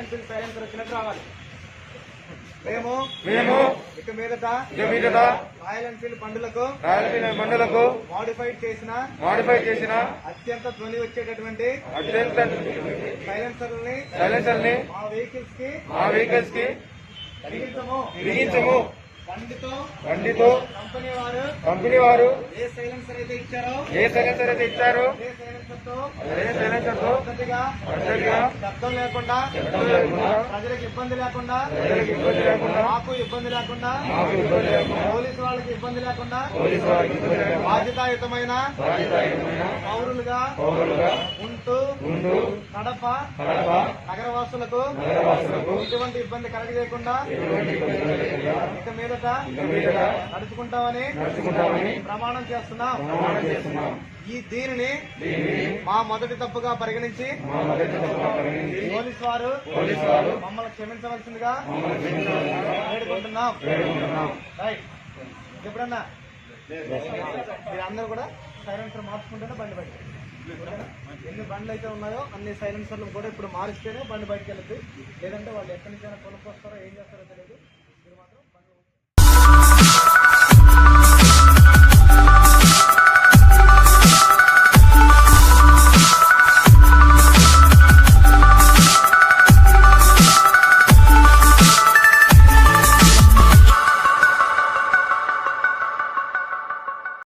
Enfield silencer వచ్చినట్టు రావాలి మేము మేము ఇక మీదట ఇక మీదట రాయల్ ఎన్ఫీల్డ్ బండులకు రాయలసీమ మండలకు మాడిఫైడ్ చేసిన మాడిఫై చేసిన అత్యంత ధ్వని వచ్చేటటువంటి అత్యంత సైలెన్సర్లని సైలెన్సర్ని మా వెహికల్స్కి మా వెహికల్స్కి బిగించము బిగించము బండితో బండితో కంపెనీ వారు కంపెనీ వారు ఏ సైలెన్సర్ అయితే ఇచ్చారో ఏ సైలెన్సర్ అయితే ఇచ్చారో అదే సైలెన్సర్తో అదే సైలెన్సర్తో పద్ధతిగా శబ్దం లేకుండా ప్రజలకు ఇబ్బంది లేకుండా ప్రజలకు ఇబ్బంది లేకుండా మాకు ఇబ్బంది లేకుండా పోలీసు వాళ్ళకి ఇబ్బంది లేకుండా బాధ్యతాయుతమైన పౌరులుగా ఉంటూ ఉంటూ కడప కడప నగరవాసులకు నగరవాసులకు ఎటువంటి ఇబ్బంది కలగజేయకుండా ఇక మీదట నడుచుకుంటామని నడుచుకుంటామని ప్రమాణం చేస్తున్నాం. ప్రమాణం చేస్తున్నాం. ఈ దీనిని మా మొదటి తప్పుగా పరిగణించి పోలీసు వారు పోలీసు వారు మమ్మల్ని క్షమించవలసిందిగా వేడుకుంటున్నాం. రైట్. ఎప్పుడన్నా? మీరు అందరూ కూడా సైలెన్సర్ మార్చుకుంటేనే బండి బయట ఎన్ని బండ్లు అయితే ఉన్నాయో అన్ని సైలెన్సర్లు కూడా ఇప్పుడు మారిస్తేనే బండి బయటకు వెళ్తుంది. లేదంటే వాళ్ళు ఎక్కడి నుంచైనా కొనుక్కొస్తారో ఏం చేస్తారో తెలియదు.